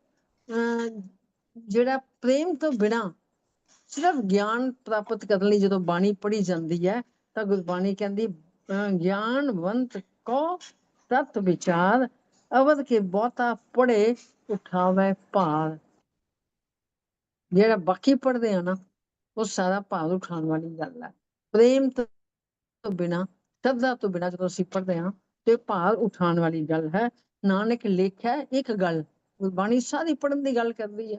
ਜਿਹੜਾ ਪ੍ਰੇਮ ਤੋਂ ਬਿਨਾ ਸਿਰਫ ਗਿਆਨ ਪ੍ਰਾਪਤ ਕਰਨ ਲਈ ਜਦੋਂ ਬਾਣੀ ਪੜ੍ਹੀ ਜਾਂਦੀ ਹੈ ਤਾਂ ਗੁਰਬਾਣੀ ਕਹਿੰਦੀ ਅਹ, ਗਿਆਨਵੰਤ ਕੋ ਤਤ ਵਿਚਾਰ ਅਵਧ ਕੇ ਬਹੁਤਾ ਪੜੇ ਉਠਾਵੇ ਭਾਰ। ਜਿਹੜਾ ਬਾਕੀ ਪੜਦੇ ਆ ਨਾ, ਉਹ ਸਾਰਾ ਭਾਰ ਉਠਾਉਣ ਵਾਲੀ ਗੱਲ ਹੈ ਪ੍ਰੇਮ ਤੋਂ ਬਿਨਾ ਸ਼ਬਦਾਂ ਤੋਂ ਬਿਨਾ ਜਦੋਂ ਅਸੀਂ ਪੜਦੇ ਹਾਂ ਤੇ ਭਾਰ ਉਠਾਉਣ ਵਾਲੀ ਗੱਲ ਹੈ। ਨਾਨਕ ਲੇਖਿਆ ਇੱਕ ਗੱਲ, ਗੁਰਬਾਣੀ ਸਾਰੀ ਪੜਨ ਦੀ ਗੱਲ ਕਰਦੀ ਹੈ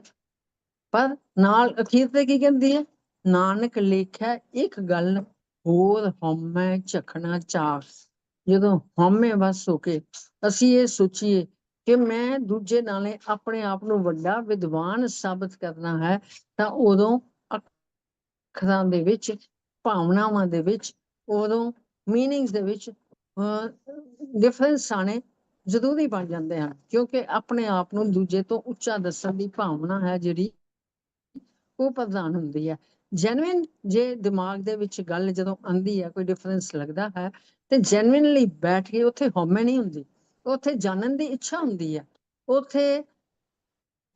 ਪਰ ਨਾਲ ਅਖੀਰ ਤੇ ਕੀ ਕਹਿੰਦੀ ਹੈ ਨਾਨਕ ਲੇਖਿਆ ਇੱਕ ਗੱਲ, ਹੋਰ ਹਉਮੈ ਝਖਣਾ ਚਾਰ ਜਦੋਂ ਹਉਮੈ ਵਸ ਹੋ ਕੇ ਅਸੀਂ ਇਹ ਸੋਚੀਏ ਕਿ ਮੈਂ ਦੂਜੇ ਨਾਲੇ ਆਪਣੇ ਆਪ ਨੂੰ ਵੱਡਾ ਵਿਦਵਾਨ ਸਾਬਤ ਕਰਨਾ ਹੈ, ਤਾਂ ਉਦੋਂ ਅੱਖਰਾਂ ਦੇ ਵਿੱਚ, ਭਾਵਨਾਵਾਂ ਦੇ ਵਿੱਚ, ਉਦੋਂ ਮੀਨਿੰਗਸ ਦੇ ਵਿੱਚ ਡਿਫਰੈਂਸ ਆਣੇ ਜ਼ਰੂਰੀ ਬਣ ਜਾਂਦੇ ਹਨ, ਕਿਉਂਕਿ ਆਪਣੇ ਆਪ ਨੂੰ ਦੂਜੇ ਤੋਂ ਉੱਚਾ ਦੱਸਣ ਦੀ ਭਾਵਨਾ ਹੈ ਜਿਹੜੀ ਉਹ ਪ੍ਰਧਾਨ ਹੁੰਦੀ ਹੈ। ਜੈਨੂਇਨ ਜੇ ਦਿਮਾਗ ਦੇ ਵਿੱਚ ਗੱਲ ਜਦੋਂ ਆਂਦੀ ਹੈ, ਕੋਈ ਡਿਫਰੈਂਸ ਲੱਗਦਾ ਹੈ, ਤੇ ਜੈਨੂਇਨਲੀ ਬੈਠ ਕੇ ਉੱਥੇ ਹਉਮੈ ਨਹੀਂ ਹੁੰਦੀ। ਉੱਥੇ ਜਾਣਨ ਦੀ ਇੱਛਾ ਹੁੰਦੀ ਹੈ ਉੱਥੇ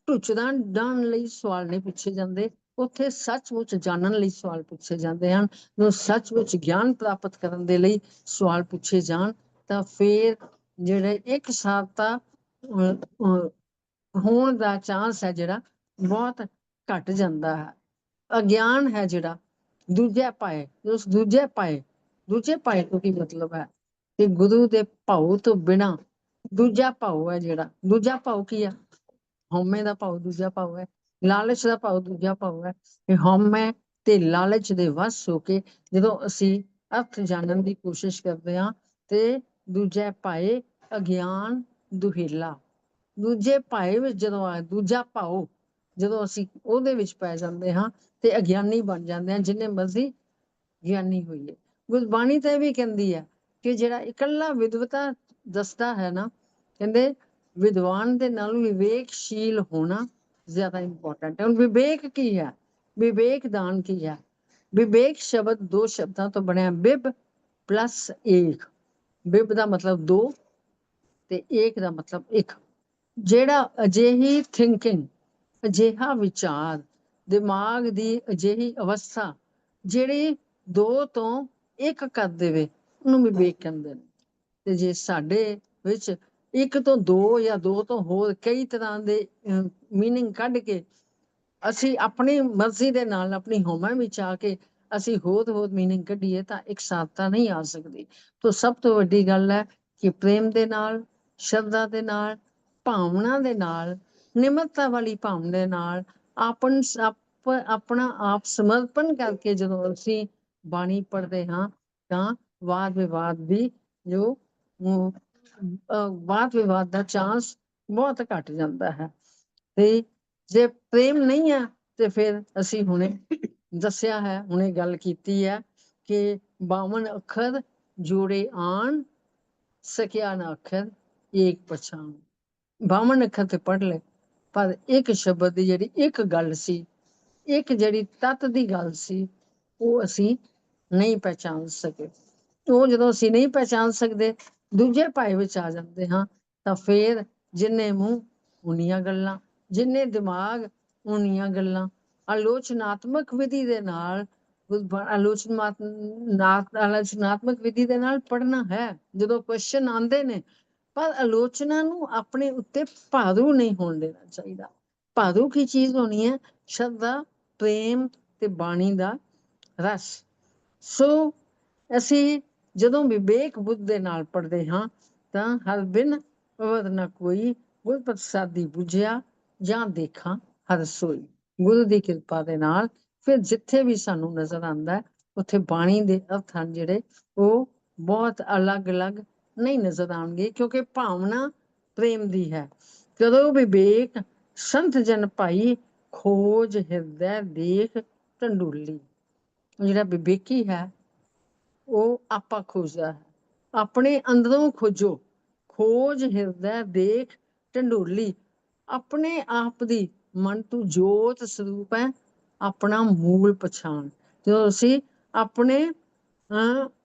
ਟੁੱਚਦਾਂ ਡਾਣ ਲਈ ਸਵਾਲ ਨਹੀਂ ਪੁੱਛੇ ਜਾਂਦੇ। ਉੱਥੇ ਸੱਚਮੁੱਚ ਜਾਣਨ ਲਈ ਸਵਾਲ ਪੁੱਛੇ ਜਾਂਦੇ ਹਨ। ਜੋ ਸੱਚਮੁੱਚ ਗਿਆਨ ਪ੍ਰਾਪਤ ਕਰਨ ਦੇ ਲਈ ਸਵਾਲ ਪੁੱਛੇ ਜਾਣ, ਤਾਂ ਫਿਰ ਜਿਹੜੇ ਇੱਕ ਸਾਥਾ ਹੋਣ ਦਾ ਚਾਂਸ ਹੈ ਜਿਹੜਾ ਬਹੁਤ ਘਟ ਜਾਂਦਾ ਹੈ। ਅਗਿਆਨ ਹੈ ਜਿਹੜਾ ਦੂਜੇ ਪਾਏ, ਉਸ ਦੂਜੇ ਪਾਏ ਦੂਜੇ ਪਾਏ ਤੋਂ ਕੀ ਮਤਲਬ ਹੈ? ਕਿ ਗੁਰੂ ਦੇ ਭਾਉ ਤੋਂ ਬਿਨਾ ਦੂਜਾ ਭਾਉ ਹੈ ਜਿਹੜਾ, ਦੂਜਾ ਭਾਉ ਕੀ ਹੈ? ਹਉਮੈ ਦਾ ਭਾਉ ਦੂਜਾ ਭਾਉ ਹੈ, ਲਾਲਚ ਦਾ ਭਾਉ ਦੂਜਾ ਭਾਉ ਹੈ। ਕਿ ਹਉਮੈ ਤੇ ਲਾਲਚ ਦੇ ਵਸ ਹੋ ਕੇ ਜਦੋਂ ਅਸੀਂ ਅਰਥ ਜਾਣਨ ਦੀ ਕੋਸ਼ਿਸ਼ ਕਰਦੇ ਹਾਂ ਤੇ ਦੂਜੇ ਪਾਏ ਅਗਿਆਨ ਦੁਹੇਲਾ, ਦੂਜੇ ਪਾਏ ਵਿੱਚ ਜਦੋਂ ਆ, ਦੂਜਾ ਭਾਉ ਜਦੋਂ ਅਸੀਂ ਉਹਦੇ ਵਿੱਚ ਪੈ ਜਾਂਦੇ ਹਾਂ ਤੇ ਅਗਿਆਨੀ ਬਣ ਜਾਂਦੇ ਹਾਂ, ਜਿੰਨੇ ਮਰਜ਼ੀ ਗਿਆਨੀ ਹੋਈਏ। ਗੁਰਬਾਣੀ ਤਾਂ ਇਹ ਵੀ ਕਹਿੰਦੀ ਹੈ ਕਿ ਜਿਹੜਾ ਇਕੱਲਾ ਵਿਦਵਤਾ ਦੱਸਦਾ ਹੈ ਨਾ ਕਹਿੰਦੇ ਵਿਦਵਾਨ ਦੇ ਨਾਲ ਵਿਵੇਕਸ਼ੀਲ ਹੋਣਾ ਜ਼ਿਆਦਾ ਇੰਪੋਰਟੈਂਟ ਹੈ। ਹੁਣ ਵਿਵੇਕ ਕੀ ਹੈ? ਵਿਵੇਕ ਦਾਨ ਕੀ ਹੈ? ਵਿਵੇਕ ਸ਼ਬਦ ਦੋ ਸ਼ਬਦਾਂ ਤੋਂ ਬਣਿਆ ਬਿਬ ਪਲੱਸ ਏਕ। ਬਿਬ ਦਾ ਮਤਲਬ ਦੋ ਤੇ ਏਕ ਦਾ ਮਤਲਬ ਇੱਕ। ਜਿਹੜਾ ਅਜਿਹੀ ਥਿੰਕਿੰਗ ਅਜਿਹਾ ਵਿਚਾਰ, ਦਿਮਾਗ ਦੀ ਅਜਿਹੀ ਅਵਸਥਾ, ਜਿਹੜੀ ਦੋ ਤੋਂ ਇੱਕ ਕਰ ਦੇਵੇ, ਉਹਨੂੰ ਵਿਵੇਕ ਕਹਿੰਦੇ ਨੇ। ਤੇ ਜੇ ਸਾਡੇ ਵਿੱਚ ਇੱਕ ਤੋਂ ਦੋ ਜਾਂ ਦੋ ਤੋਂ ਹੋਰ ਕਈ ਤਰ੍ਹਾਂ ਦੇ ਮੀਨਿੰਗ ਕੱਢ ਕੇ ਅਸੀਂ ਆਪਣੀ ਮਰਜ਼ੀ ਦੇ ਨਾਲ ਆਪਣੀ ਹਉਮੈ ਵਿੱਚ ਆ ਕੇ ਅਸੀਂ ਹੋਰ ਹੋਰ ਮੀਨਿੰਗ ਕੱਢੀਏ ਤਾਂ ਇੱਕ ਸਾਥਤਾ ਨਹੀਂ ਆ ਸਕਦੀ। ਤੋਂ ਸਭ ਤੋਂ ਵੱਡੀ ਗੱਲ ਹੈ ਕਿ ਪ੍ਰੇਮ ਦੇ ਨਾਲ, ਸ਼ਰਧਾ ਦੇ ਨਾਲ, ਭਾਵਨਾ ਦੇ ਨਾਲ, ਨਿਮਰਤਾ ਵਾਲੀ ਭਾਵਨਾ ਦੇ ਨਾਲ ਆਪਨ ਆਪਣਾ ਆਪ ਸਮਰਪਣ ਕਰਕੇ ਜਦੋਂ ਅਸੀਂ ਬਾਣੀ ਪੜ੍ਹਦੇ ਹਾਂ ਤਾਂ ਵਾਦ ਵਿਵਾਦ ਵੀ ਜੋ ਵਾਦ ਵਿਵਾਦ ਦਾ ਚਾਂਸ ਬਹੁਤ ਘਟ ਜਾਂਦਾ ਹੈ। ਤੇ ਜੇ ਪ੍ਰੇਮ ਨਹੀਂ ਹੈ, ਤੇ ਫਿਰ ਅਸੀਂ ਹੁਣੇ ਦੱਸਿਆ ਹੈ, ਹੁਣੇ ਗੱਲ ਕੀਤੀ ਹੈ ਕਿ 52 ਅੱਖਰ ਜੋੜੇ ਆਣ, ਸਕਿਆ ਨਾ ਅੱਖਰ ਇੱਕ ਪਛਾਣ। 52 ਅੱਖਰ ਤੇ ਪੜ ਲੈ, ਪਰ ਇੱਕ ਸ਼ਬਦ ਦੀ ਜਿਹੜੀ ਇੱਕ ਗੱਲ ਸੀ, ਇੱਕ ਜਿਹੜੀ ਤਤ ਦੀ ਗੱਲ ਸੀ, ਉਹ ਅਸੀਂ ਨਹੀਂ ਪਛਾਣ ਸਕੇ। ਉਹ ਜਦੋਂ ਅਸੀਂ ਨਹੀਂ ਪਛਾਣ ਸਕਦੇ ਦੂਜੇ ਭਾਈ ਵਿੱਚ ਆ ਜਾਂਦੇ ਹਾਂ, ਤਾਂ ਫੇਰ ਜਿੰਨੇ ਮੂੰਹ ਉਨੀਆਂ ਗੱਲਾਂ, ਜਿੰਨੇ ਦਿਮਾਗ ਉਨੀਆਂ ਗੱਲਾਂ। ਆਲੋਚਨਾਤਮਕ ਵਿਧੀ ਦੇ ਨਾਲ ਆਲੋਚਨਾਤਮਕ ਵਿਧੀ ਦੇ ਨਾਲ ਪੜਨਾ ਹੈ। ਜਦੋਂ ਕੁਐਸਚਨ ਆਉਂਦੇ ਨੇ, ਪਰ ਆਲੋਚਨਾ ਨੂੰ ਆਪਣੇ ਉੱਤੇ ਭਾਰੂ ਨਹੀਂ ਹੋਣ ਦੇਣਾ ਚਾਹੀਦਾ। ਭਾਰੂ ਕੀ ਚੀਜ਼ ਹੋਣੀ ਹੈ? ਸ਼ਰਧਾ, ਪ੍ਰੇਮ ਤੇ ਬਾਣੀ ਦਾ ਰਸ। ਸੋ, ਅਸੀਂ ਜਦੋਂ ਵਿਵੇਕ ਬੁੱਧ ਦੇ ਨਾਲ ਪੜਦੇ ਹਾਂ, ਤਾਂ ਹਰ ਬਿਨ ਅਵਰ ਨਾ ਕੋਈ ਗੁਰ ਪ੍ਰਸਾਦੀ 부ਝਿਆ ਜਾਂ ਦੇਖਾਂ ਹਰ ਸੋਈ। ਗੁਰੂ ਦੀ ਕਿਰਪਾ ਦੇ ਨਾਲ ਫਿਰ ਜਿੱਥੇ ਵੀ ਸਾਨੂੰ ਨਜ਼ਰ ਆਉਂਦਾ ਉੱਥੇ ਬਾਣੀ ਦੇ ਅਰਥ ਹਨ ਜਿਹੜੇ, ਉਹ ਬਹੁਤ ਅਲੱਗ-ਅਲੱਗ ਨਹੀਂ ਨਜ਼ਰ ਆਉਣਗੇ ਕਿਉਂਕਿ ਭਾਵਨਾ ਪ੍ਰੇਮ ਦੀ ਹੈ। ਜਦੋਂ ਵਿਵੇਕ ਸੰਤ ਜਨ ਭਾਈ ਖੋਜ ਹਿਰਦੈ ਦੇਖ ਟੰਡੂਲੀ ਜਿਹੜਾ ਵਿਵੇਕੀ ਹੈ ਉਹ ਆਪਾ ਖੋਜਦਾ ਹੈ ਆਪਣੇ ਅੰਦਰੋਂ ਖੋਜੋ। ਖੋਜ, ਹਿਰਦੈ ਦੇਖ ਢੰਡੋਲੀ। ਆਪਣੇ ਆਪ ਦੀ ਮਨ ਤੂੰ ਜੋਤ ਸਰੂਪ ਹੈ। ਆਪਣਾ ਮੂਲ ਪਛਾਣ। ਜਦੋਂ ਅਸੀਂ ਆਪਣੇ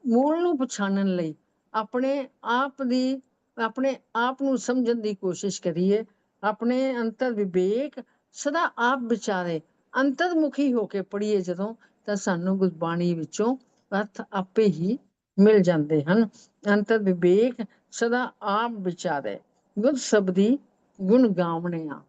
ਮੂਲ ਨੂੰ ਪਛਾਣਨ ਲਈ ਆਪਣੇ ਆਪ ਦੀ, ਆਪਣੇ ਆਪ ਨੂੰ ਸਮਝਣ ਦੀ ਕੋਸ਼ਿਸ਼ ਕਰੀਏ, ਆਪਣੇ ਅੰਤਰ ਵਿਵੇਕ ਸਦਾ ਆਪ ਵਿਚਾਰੇ ਅੰਤਰਮੁਖੀ ਹੋ ਕੇ ਪੜ੍ਹੀਏ ਜਦੋਂ, ਤਾਂ ਸਾਨੂੰ ਗੁਰਬਾਣੀ ਵਿੱਚੋਂ ਅਰਥ ਆਪੇ ਹੀ ਮਿਲ ਜਾਂਦੇ ਹਨ। ਅੰਤਰ ਵਿਵੇਕ ਸਦਾ ਆਪ ਵਿਚਾਰੇ ਗੁਰ ਸ਼ਬਦੀ ਗੁਣ ਗਾਵਣਿਆ।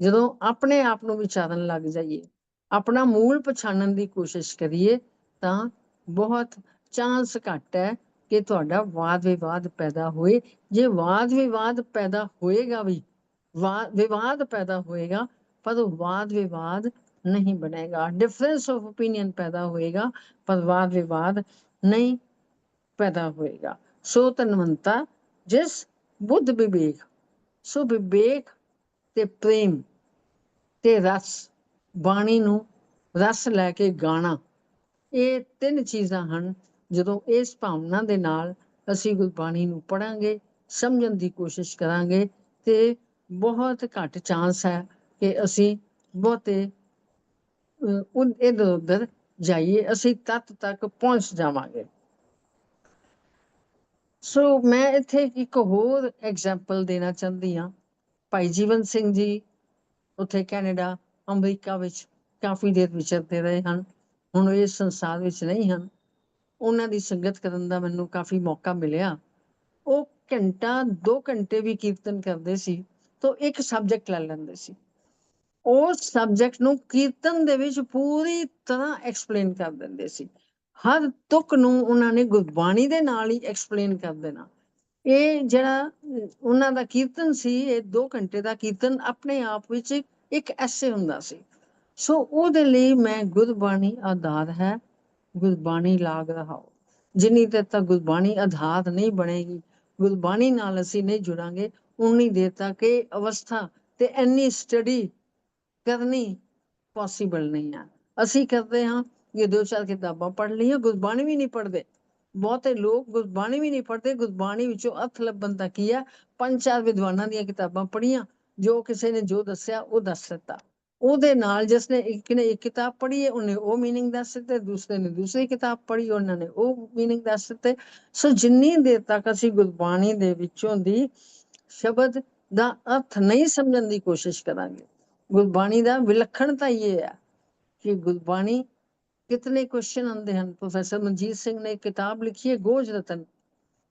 ਜਦੋਂ ਆਪਣੇ ਆਪ ਨੂੰ ਵਿਚਾਰਨ ਲੱਗ ਜਾਈਏ, ਆਪਣਾ ਮੂਲ ਪਛਾਣਨ ਦੀ ਕੋਸ਼ਿਸ਼ ਕਰੀਏ, ਤਾਂ ਬਹੁਤ ਚਾਂਸ ਘੱਟ ਹੈ ਕਿ ਤੁਹਾਡਾ ਵਾਦ ਵਿਵਾਦ ਪੈਦਾ ਹੋਏ। ਜੇ ਵਾਦ ਵਿਵਾਦ ਪੈਦਾ ਹੋਏਗਾ ਵੀ ਵਾਦ ਵਿਵਾਦ ਪੈਦਾ ਹੋਏਗਾ, ਪਰ ਉਹ ਵਾਦ ਵਿਵਾਦ ਨਹੀਂ ਬਣੇਗਾ ਡਿਫਰੈਂਸ ਆਫ ਓਪੀਨੀਅਨ ਪੈਦਾ ਹੋਏਗਾ ਪਰ ਵਾਦ ਵਿਵਾਦ ਨਹੀਂ ਪੈਦਾ ਹੋਏਗਾ ਸੋ ਤਨਵੰਤਾ ਜਿਸ ਬੁੱਧ ਵਿਵੇਕ ਸੋ ਵਿਵੇਕ ਤੇ ਪ੍ਰੇਮ ਤੇ ਰਸ ਬਾਣੀ ਨੂੰ ਰਸ ਲੈ ਕੇ ਗਾਣਾ ਇਹ ਤਿੰਨ ਚੀਜ਼ਾਂ ਹਨ ਜਦੋਂ ਇਸ ਭਾਵਨਾ ਦੇ ਨਾਲ ਅਸੀਂ ਗੁਰਬਾਣੀ ਨੂੰ ਪੜਾਂਗੇ ਸਮਝਣ ਦੀ ਕੋਸ਼ਿਸ਼ ਕਰਾਂਗੇ ਤੇ ਬਹੁਤ ਘੱਟ ਚਾਂਸ ਹੈ ਕਿ ਅਸੀਂ ਬਹੁਤੇ ਇਧਰ ਉਧਰ ਜਾਈਏ, ਅਸੀਂ ਤੱਤ ਤੱਕ ਪਹੁੰਚ ਜਾਵਾਂਗੇ। ਸੋ ਮੈਂ ਇੱਥੇ ਇੱਕ ਹੋਰ ਐਗਜ਼ਾਮਪਲ ਦੇਣਾ ਚਾਹੁੰਦੀ ਹਾਂ। ਭਾਈ ਜੀਵਨ ਸਿੰਘ ਜੀ ਉੱਥੇ ਕੈਨੇਡਾ, ਅਮਰੀਕਾ ਵਿੱਚ ਕਾਫੀ ਦੇਰ ਵਿਚਰਦੇ ਰਹੇ ਹਨ। ਹੁਣ ਉਹ ਇਸ ਸੰਸਾਰ ਵਿੱਚ ਨਹੀਂ ਹਨ। ਉਹਨਾਂ ਦੀ ਸੰਗਤ ਕਰਨ ਦਾ ਮੈਨੂੰ ਕਾਫੀ ਮੌਕਾ ਮਿਲਿਆ। ਉਹ ਘੰਟਾ 2 ਘੰਟੇ ਵੀ ਕੀਰਤਨ ਕਰਦੇ ਸੀ, ਤਾਂ ਇੱਕ ਸਬਜੈਕਟ ਲੈ ਲੈਂਦੇ ਸੀ। ਉਸ ਸਬਜੈਕਟ ਨੂੰ ਕੀਰਤਨ ਦੇ ਵਿੱਚ ਪੂਰੀ ਤਰ੍ਹਾਂ ਐਕਸਪਲੇਨ ਕਰ ਦਿੰਦੇ ਸੀ। ਹਰ ਤੁਕ ਨੂੰ ਉਹਨਾਂ ਨੇ ਗੁਰਬਾਣੀ ਦੇ ਨਾਲ ਹੀ ਐਕਸਪਲੇਨ ਕਰ ਦੇਣਾ। ਇਹ ਜਿਹੜਾ ਉਹਨਾਂ ਦਾ ਕੀਰਤਨ ਸੀ, ਇਹ 2 ਘੰਟੇ ਦਾ ਕੀਰਤਨ ਆਪਣੇ ਆਪ ਵਿੱਚ ਇੱਕ ਐਸੇ ਹੁੰਦਾ ਸੀ। ਸੋ ਉਹਦੇ ਲਈ ਮੈਂ ਗੁਰਬਾਣੀ ਆਧਾਰ ਹੈ, ਗੁਰਬਾਣੀ ਲਾਗ ਰਹਾਓ। ਜਿੰਨੀ ਦੇਰ ਤੱਕ ਗੁਰਬਾਣੀ ਆਧਾਰ ਨਹੀਂ ਬਣੇਗੀ, ਗੁਰਬਾਣੀ ਨਾਲ ਅਸੀਂ ਨਹੀਂ ਜੁੜਾਂਗੇ, ਉਨੀ ਦੇਰ ਤੱਕ ਇਹ ਅਵਸਥਾ ਤੇ ਇੰਨੀ ਸਟੱਡੀ ਕਰਨੀ ਪੋਸੀਬਲ ਨਹੀਂ ਹੈ ਅਸੀਂ ਕਰਦੇ ਹਾਂ ਇਹ ਦੋ ਚਾਰ ਕਿਤਾਬਾਂ ਪੜ੍ਹ ਲਈਆਂ ਗੁਰਬਾਣੀ ਵੀ ਨਹੀਂ ਪੜ੍ਹਦੇ ਬਹੁਤੇ ਲੋਕ ਗੁਰਬਾਣੀ ਵੀ ਨਹੀਂ ਪੜ੍ਹਦੇ ਗੁਰਬਾਣੀ ਵਿੱਚੋਂ ਅਰਥ ਲੱਭਣ ਦਾ ਕੀ ਹੈ ਪੰਜ ਚਾਰ ਵਿਦਵਾਨਾਂ ਦੀਆਂ ਕਿਤਾਬਾਂ ਪੜ੍ਹੀਆਂ ਜੋ ਕਿਸੇ ਨੇ ਜੋ ਦੱਸਿਆ ਉਹ ਦੱਸ ਦਿੱਤਾ ਉਹਦੇ ਨਾਲ ਜਿਸ ਨੇ ਇੱਕ ਨੇ ਇੱਕ ਕਿਤਾਬ ਪੜ੍ਹੀ ਹੈ ਉਹਨੇ ਉਹ मीनिंग ਦੱਸ ਦਿੱਤੇ ਦੂਸਰੇ ਨੇ ਦੂਸਰੀ ਕਿਤਾਬ ਪੜ੍ਹੀ ਉਹਨਾਂ ਨੇ ਉਹ मीनिंग ਦੱਸ ਦਿੱਤੇ ਸੋ ਜਿੰਨੀ ਦੇਰ ਤੱਕ ਅਸੀਂ ਗੁਰਬਾਣੀ ਦੇ ਵਿੱਚੋਂ ਦੀ ਸ਼ਬਦ ਦਾ ਅਰਥ ਨਹੀਂ ਸਮਝਣ ਦੀ ਕੋਸ਼ਿਸ਼ ਕਰਾਂਗੇ ਗੁਰਬਾਣੀ ਦਾ ਵਿਲੱਖਣ ਤਾਂ ਇਹ ਹੈ ਕਿ ਗੁਰਬਾਣੀ ਕਿਤਨੇ ਕੁਐਸਚਨ ਆਉਂਦੇ ਹਨ। ਪ੍ਰੋਫੈਸਰ ਮਨਜੀਤ ਸਿੰਘ ਨੇ ਕਿਤਾਬ ਲਿਖੀ ਹੈ, ਗੋਜ ਰਤਨ,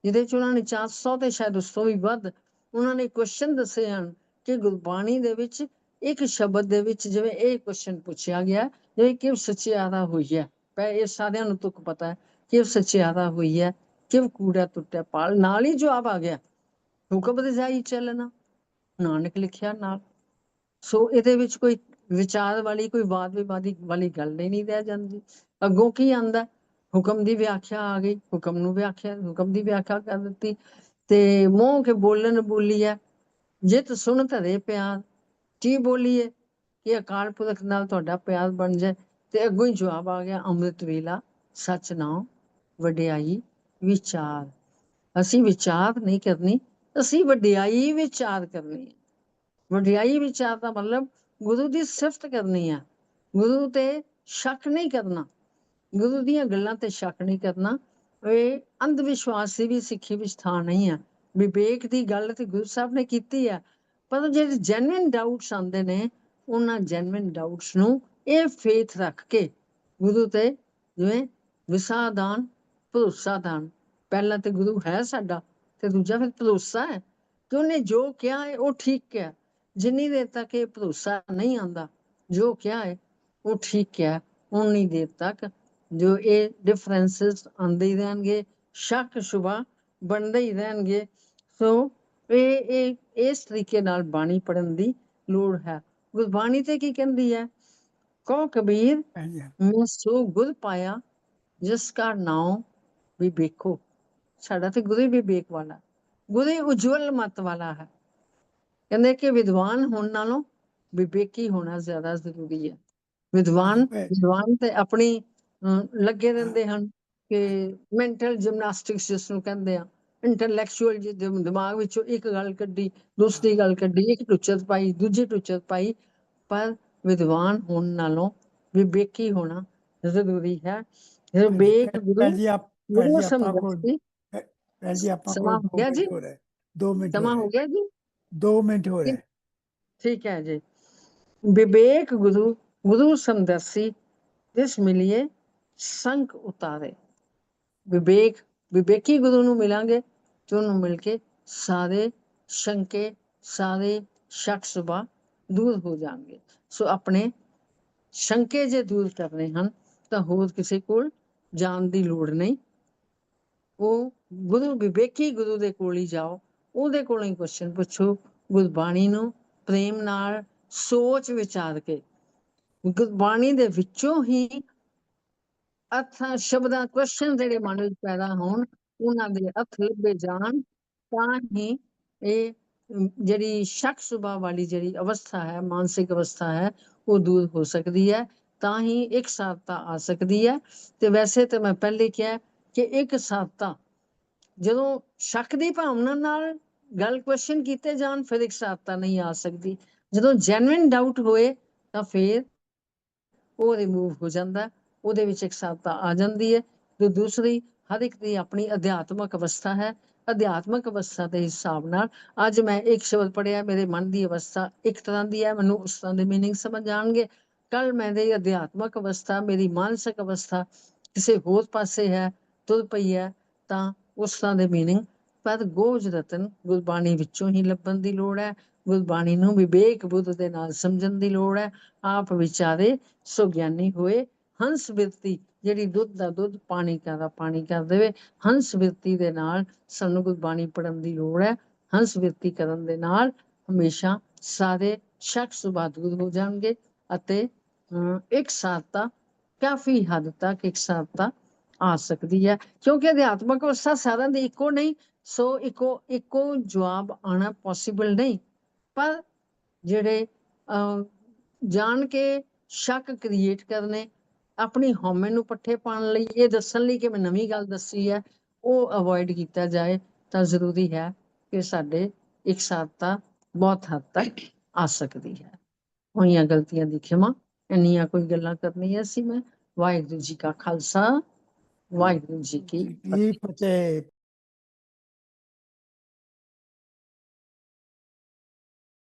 ਜਿਹਦੇ ਚ ਉਹਨਾਂ ਨੇ 400 ਤੇ ਸ਼ਾਇਦ ਉਸ ਤੋਂ ਵੀ ਵੱਧ ਉਹਨਾਂ ਨੇ ਕੁਐਸਚਨ ਦੱਸੇ ਹਨ ਕਿ ਗੁਰਬਾਣੀ ਦੇ ਵਿੱਚ ਇੱਕ ਸ਼ਬਦ ਦੇ ਵਿੱਚ ਜਿਵੇਂ ਇਹ ਕੁਐਸਚਨ ਪੁੱਛਿਆ ਗਿਆ ਜਿਵੇਂ ਕਿ ਸੱਚਿਆਦਾ ਹੋਈ ਹੈ ਪੈ ਇਹ ਸਾਰਿਆਂ ਨੂੰ ਤੁਕ ਪਤਾ ਹੈ ਕਿ ਸੱਚਿਆਦਾ ਹੋਈ ਹੈ ਕਿ ਕੂੜਾ ਟੁੱਟਿਆ ਪਾਲ, ਨਾਲ ਹੀ ਜਵਾਬ ਆ ਗਿਆ। ਹੁਕਮ ਰਜ਼ਾਈ ਚੱਲਣਾ, ਨਾਨਕ ਲਿਖਿਆ ਨਾਲ। ਸੋ ਇਹਦੇ ਵਿੱਚ ਕੋਈ ਵਿਚਾਰ ਵਾਲੀ, ਕੋਈ ਵਾਦ ਵਿਵਾਦੀ ਵਾਲੀ ਗੱਲ ਨਹੀਂ ਰਹਿ ਜਾਂਦੀ। ਅੱਗੋਂ ਕੀ ਆਂਦਾ ਹੁਕਮ ਦੀ ਵਿਆਖਿਆ ਆ ਗਈ। ਹੁਕਮ ਨੂੰ ਵਿਆਖਿਆ, ਹੁਕਮ ਦੀ ਵਿਆਖਿਆ ਕਰ ਦਿੱਤੀ। ਤੇ ਮੂੰਹ ਕੇ ਬੋਲਣ ਬੋਲੀ ਹੈ, ਜਿਤ ਸੁਣ ਧਰੇ ਪਿਆਰ। ਕੀ ਬੋਲੀਏ? ਕਿ ਅਕਾਲ ਪੁਰਖ ਨਾਲ ਤੁਹਾਡਾ ਪਿਆਰ ਬਣ ਜਾਏ। ਤੇ ਅੱਗੋਂ ਹੀ ਜਵਾਬ ਆ ਗਿਆ, ਅੰਮ੍ਰਿਤ ਵੇਲਾ, ਸੱਚ ਨਾਮ ਵਡਿਆਈ, ਵਿਚਾਰ। ਅਸੀਂ ਵਿਚਾਰ ਨਹੀਂ ਕਰਨੀ, ਅਸੀਂ ਵਡਿਆਈ ਵਿਚਾਰ ਕਰਨੀ ਹੈ। ਵਡਿਆਈ ਵਿਚਾਰ ਦਾ ਮਤਲਬ ਗੁਰੂ ਦੀ ਸਿਫਤ ਕਰਨੀ ਹੈ ਗੁਰੂ ਤੇ ਸ਼ੱਕ ਨਹੀਂ ਕਰਨਾ। ਗੁਰੂ ਦੀਆਂ ਗੱਲਾਂ ਤੇ ਸ਼ੱਕ ਨਹੀਂ ਕਰਨਾ। ਇਹ ਅੰਧ ਵਿਸ਼ਵਾਸ ਦੀ ਵੀ ਸਿੱਖੀ ਵਿੱਚ ਥਾਂ ਨਹੀਂ ਹੈ ਵਿਵੇਕ ਦੀ ਗੱਲ ਤੇ ਗੁਰੂ ਸਾਹਿਬ ਨੇ ਕੀਤੀ ਹੈ ਪਰ ਜਿਹੜੇ ਜੈਨੂਇਨ ਡਾਊਟਸ ਆਉਂਦੇ ਨੇ, ਉਹਨਾਂ ਜੈਨੂਇਨ ਡਾਊਟਸ ਨੂੰ ਇਹ ਫੇਥ ਰੱਖ ਕੇ ਗੁਰੂ ਤੇ ਜਿਵੇਂ ਵਿਸਾਦਾਨ, ਭਰੋਸਾਦਾਨ। ਪਹਿਲਾਂ ਤੇ ਗੁਰੂ ਹੈ ਸਾਡਾ ਤੇ ਦੂਜਾ ਫਿਰ ਭਰੋਸਾ ਹੈ। ਕਿ ਉਹਨੇ ਜੋ ਕਿਹਾ ਹੈ, ਉਹ ਠੀਕ ਹੈ ਜਿੰਨੀ ਦੇਰ ਤੱਕ ਇਹ ਭਰੋਸਾ ਨਹੀਂ ਆਉਂਦਾ ਜੋ ਕਿਹਾ ਹੈ ਉਹ ਠੀਕ ਕਿਹਾ ਉਨੀ ਦੇਰ ਤੱਕ ਜੋ ਇਹ ਡਿਫਰੈਂਸਸ ਆਉਂਦੇ ਹੀ ਰਹਿਣਗੇ ਸ਼ੱਕ ਸ਼ੁਬਾ ਬਣਦੇ ਹੀ ਰਹਿਣਗੇ। ਸੋ ਇਹ ਇਹ ਇਸ ਤਰੀਕੇ ਨਾਲ ਬਾਣੀ ਪੜਨ ਦੀ ਲੋੜ ਹੈ। ਗੁਰਬਾਣੀ ਤੇ ਕੀ ਕਹਿੰਦੀ ਹੈ? ਕਹੋ ਕਬੀਰ ਮੈਂ ਸੋ ਗੁਰ ਪਾਇਆ ਜਿਸ ਕਾ ਨਾਮ ਵੀ ਵੇਖੋ। ਸਾਡਾ ਤੇ ਗੁਰੂ ਹੀ ਵਿਵੇਕ ਵਾਲਾ। ਗੁਰੂ ਹੀ ਉਜਵਲ ਮਤ ਵਾਲਾ ਹੈ। ਕਹਿੰਦੇ ਕਿ ਵਿਦਵਾਨ ਹੋਣ ਨਾਲੋਂ ਵਿਵੇਕੀ ਹੋਣਾ ਜ਼ਿਆਦਾ ਜ਼ਰੂਰੀ ਹੈ। ਵਿਦਵਾਨ। ਵਿਦਵਾਨ ਤੇ ਆਪਣੀ ਲੱਗੇ ਰਹਿੰਦੇ ਹਨ ਕਿ ਮੈਂਟਲ ਜਿਮਨਾਸਟਿਕਸ ਜਿਸ ਨੂੰ ਕਹਿੰਦੇ ਆ ਇੰਟੈਲੈਕਚੁਅਲ ਜਿਹਦੇ ਦਿਮਾਗ ਵਿੱਚੋਂ ਇੱਕ ਗੱਲ ਕੱਢੀ ਦੂਸਰੀ ਗੱਲ ਕੱਢੀ ਇੱਕ ਟੁੱਚਤ ਪਾਈ ਦੂਜੀ ਟੁੱਚਤ ਪਾਈ ਪਰ ਵਿਦਵਾਨ ਹੋਣ ਨਾਲੋਂ ਵਿਵੇਕੀ ਹੋਣਾ ਜ਼ਰੂਰੀ ਹੈ। ਵਿਵੇਕ ਗੁਰੂ ਜੀ ਆਪ ਗੁਰੂ ਜੀ ਆਪਾਂ ਕੋਲ ਸਮਝੀ ਭੈਣ ਜੀ ਆਪਾਂ ਹੋ ਗਿਆ ਜੀ? ਹੋ। ਰਿਹਾ 2 ਮਿੰਟ ਸਮਾਂ ਹੋ। ਗਿਆ ਜੀ। 2 ਮਿੰਟ ਹੋ। ਰਿਹਾ ਠੀਕ ਹੈ ਜੀ। ਵਿਵੇਕ ਗੁਰੂ ਗੁਰੂ ਸਮਦਰਸੀ ਜਿਸ ਮਿਲਿਏ ਸੰਕ ਉਤਾਰੇ। ਵਿਵੇਕ, ਵਿਵੇਕੀ ਗੁਰੂ ਨੂੰ ਮਿਲਾਂਗੇ, ਤੇ ਉਹਨੂੰ ਮਿਲ ਕੇ ਸਾਰੇ ਸ਼ੰਕੇ, ਸਾਰੇ ਸ਼ੱਕ ਸੁਭਾ ਦੂਰ ਹੋ ਜਾਣਗੇ। ਸੋ ਆਪਣੇ ਸ਼ੰਕੇ ਜੇ ਦੂਰ ਕਰਨੇ ਹਨ, ਤਾਂ ਹੋਰ ਕਿਸੇ ਕੋਲ ਜਾਣ ਦੀ ਲੋੜ ਨਹੀਂ। ਉਹ ਗੁਰੂ, ਵਿਵੇਕੀ ਗੁਰੂ ਦੇ ਕੋਲ ਹੀ ਜਾਓ। ਉਹਦੇ ਕੋਲੋਂ ਹੀ ਕੁਐਸਚਨ ਪੁੱਛੋ, ਗੁਰਬਾਣੀ ਨੂੰ ਪ੍ਰੇਮ ਨਾਲ ਸੋਚ ਵਿਚਾਰ ਕੇ। ਗੁਰਬਾਣੀ ਦੇ ਵਿੱਚੋਂ ਹੀ ਅਰਥਾਂ, ਸ਼ਬਦਾਂ ਕੁਐਸਚਨ ਜਿਹੜੇ ਮਨ ਵਿੱਚ ਪੈਦਾ ਹੋਣ, ਉਹਨਾਂ ਦੇ ਅਰਥ ਲੱਭੇ ਜਾਣ, ਤਾਂ ਹੀ ਇਹ ਜਿਹੜੀ ਸ਼ੱਕ ਸੁਭਾ ਵਾਲੀ ਜਿਹੜੀ ਅਵਸਥਾ ਹੈ, ਮਾਨਸਿਕ ਅਵਸਥਾ ਹੈ, ਉਹ ਦੂਰ ਹੋ ਸਕਦੀ ਹੈ, ਤਾਂ ਹੀ ਇੱਕ ਸਾਧਤਾ ਆ ਸਕਦੀ ਹੈ। ਤੇ ਵੈਸੇ ਤਾਂ ਮੈਂ ਪਹਿਲੇ ਕਿਹਾ ਕਿ ਇੱਕ ਸਾਥਤਾ ਜਦੋਂ ਸ਼ੱਕ ਦੀ ਭਾਵਨਾ ਨਾਲ ਗੱਲ ਕੁਐਸਚਨ ਕੀਤੇ ਜਾਣ, ਫਿਰ ਇੱਕ ਸਾਥਤਾ ਨਹੀਂ ਆ ਸਕਦੀ। ਜਦੋਂ ਜੈਨੂਇਨ ਡਾਊਟ ਹੋਏ, ਤਾਂ ਫਿਰ ਉਹ ਰਿਮੂਵ ਹੋ ਜਾਂਦਾ। ਉਹਦੇ ਵਿੱਚ ਇੱਕ ਸਾਥਤਾ ਆ ਜਾਂਦੀ ਹੈ। ਤੇ ਦੂਸਰੀ, ਹਰ ਇੱਕ ਦੀ ਆਪਣੀ ਅਧਿਆਤਮਕ ਅਵਸਥਾ ਹੈ। ਅਧਿਆਤਮਕ ਅਵਸਥਾ ਦੇ ਹਿਸਾਬ ਨਾਲ ਅੱਜ ਮੈਂ ਇੱਕ ਸ਼ਬਦ ਪੜਿਆ ਮੇਰੇ ਮਨ ਦੀ ਅਵਸਥਾ ਇੱਕ ਤਰ੍ਹਾਂ ਦੀ ਹੈ, ਮੈਨੂੰ ਉਸ ਤਰ੍ਹਾਂ ਦੇ ਮੀਨਿੰਗ ਸਮਝ ਆਣਗੇ ਕੱਲ ਮੇਰੀ ਅਧਿਆਤਮਕ ਅਵਸਥਾ, ਮੇਰੀ ਮਾਨਸਿਕ ਅਵਸਥਾ ਕਿਸੇ ਹੋਰ ਪਾਸੇ ਹੈ, ਤੁਰ ਪਈ ਹੈ, ਤਾਂ ਉਸ ਤਰ੍ਹਾਂ ਦੇ ਮੀਨਿੰਗ ਪਰ ਗੋਜ ਰਤਨ ਗੁਰਬਾਣੀ ਵਿੱਚੋਂ ਹੀ ਲੱਭਣ ਦੀ ਲੋੜ ਹੈ। ਗੁਰਬਾਣੀ ਨੂੰ ਵਿਵੇਕ ਬੁੱਧ ਦੇ ਨਾਲ ਸਮਝਣ ਦੀ ਲੋੜ ਹੈ। ਆਪ ਵਿਚਾਰੇ ਸੋ ਗਿਆਨੀ ਹੋਏ ਹੰਸ ਬਿਰਤੀ ਜਿਹੜੀ ਦੁੱਧ ਦਾ ਦੁੱਧ ਪਾਣੀ ਦਾ ਪਾਣੀ ਕਰ ਦੇਵੇ ਹੰਸ ਬਿਰਤੀ ਦੇ ਨਾਲ ਸਾਨੂੰ ਗੁਰਬਾਣੀ ਪੜਨ ਦੀ ਲੋੜ ਹੈ। ਹੰਸ ਬਿਰਤੀ ਕਰਨ ਦੇ ਨਾਲ ਹਮੇਸ਼ਾ ਸਾਰੇ ਸ਼ਖਸ ਸੁਭਾ ਹੋ ਜਾਣਗੇ ਅਤੇ ਅਮ, ਇੱਕ ਸਾਥਤਾ ਕਾਫੀ ਹੱਦ ਤੱਕ ਇੱਕ ਸਾਥਤਾ ਆ ਸਕਦੀ ਹੈ ਕਿਉਂਕਿ ਅਧਿਆਤਮਕ ਅਵਸਥਾ ਸਾਰਿਆਂ ਦੀ ਇੱਕੋ ਨਹੀਂ ਸੋ ਇੱਕੋ ਇੱਕੋ ਜਵਾਬ ਆਣਾ ਪੋਸੀਬਲ ਨਹੀਂ। ਪਰ ਜਿਹੜੇ ਅਹ, ਜਾਣ ਕੇ ਸ਼ੱਕ ਕ੍ਰੀਏਟ ਕਰਨੇ ਆਪਣੀ ਹਉਮੈ ਨੂੰ ਪੱਠੇ ਪਾਉਣ ਲਈ ਇਹ ਦੱਸਣ ਲਈ ਕਿ ਮੈਂ ਨਵੀਂ ਗੱਲ ਦੱਸੀ ਹੈ ਉਹ ਅਵੋਇਡ ਕੀਤਾ ਜਾਏ ਤਾਂ ਜ਼ਰੂਰੀ ਹੈ ਕਿ ਸਾਡੇ ਇੱਕ ਸਾਥਤਾ ਬਹੁਤ ਹੱਦ ਤੱਕ ਆ ਸਕਦੀ ਹੈ। ਹੋਈਆਂ ਗਲਤੀਆਂ ਦੀ ਖਿਮਾ ਇੰਨੀਆਂ ਕੋਈ ਗੱਲਾਂ ਕਰਨੀਆਂ ਸੀ ਮੈਂ। ਵਾਹਿਗੁਰੂ ਜੀ ਕਾ ਖਾਲਸਾ। ਵਾਹਿਗੁਰੂ ਜੀ ਕੀ ਫਤਿਹ। ਕੀ ਫਤਿਹ